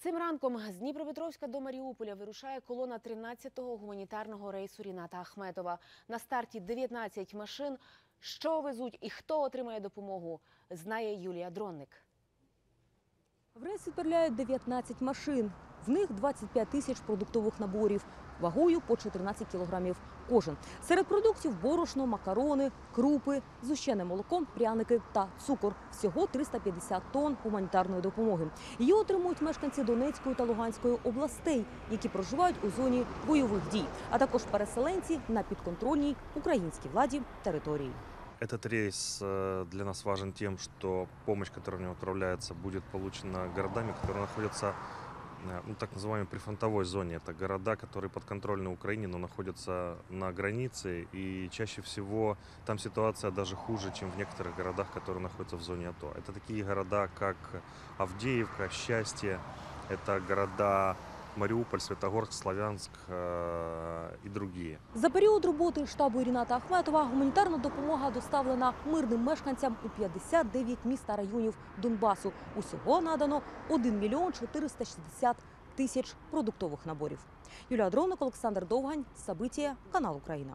Цим ранком з Дніпропетровська до Маріуполя вирушає колона 13-го гуманітарного рейсу Ріната Ахметова. На старті 19 машин. Що везуть і хто отримає допомогу, знає Юлія Дронник. В рейс відправляють 19 машин. В них 25 тисяч продуктових наборів, вагою по 14 кілограмів кожен. Серед продуктів борошно, макарони, крупи, зущене молоко, пряники та цукор. Всього 350 тонн гуманітарної допомоги. Її отримують мешканці Донецької та Луганської областей, які проживають у зоні бойових дій, а також переселенці на підконтрольній українській владі території. Этот рейс э, для нас важен тем, что помощь, которая в него отправляется, будет получена городами, которые находятся э, ну, так называемой прифронтовой зоне. Это города, которые подконтрольны Украине, но находятся на границе. И чаще всего там ситуация даже хуже, чем в некоторых городах, которые находятся в зоне АТО. Это такие города, как Авдеевка, Счастье. Это города Мариуполь, Святогорськ, Славянск і другі. За період роботи штабу Ріната Ахметова гуманітарна допомога доставлена мирним мешканцям у 59 міст та районів Донбасу. Усього надано 1 мільйон 460 тисяч продуктових наборів. Юлія Дровник, Олександр Довгань, Сабитія, канал Україна.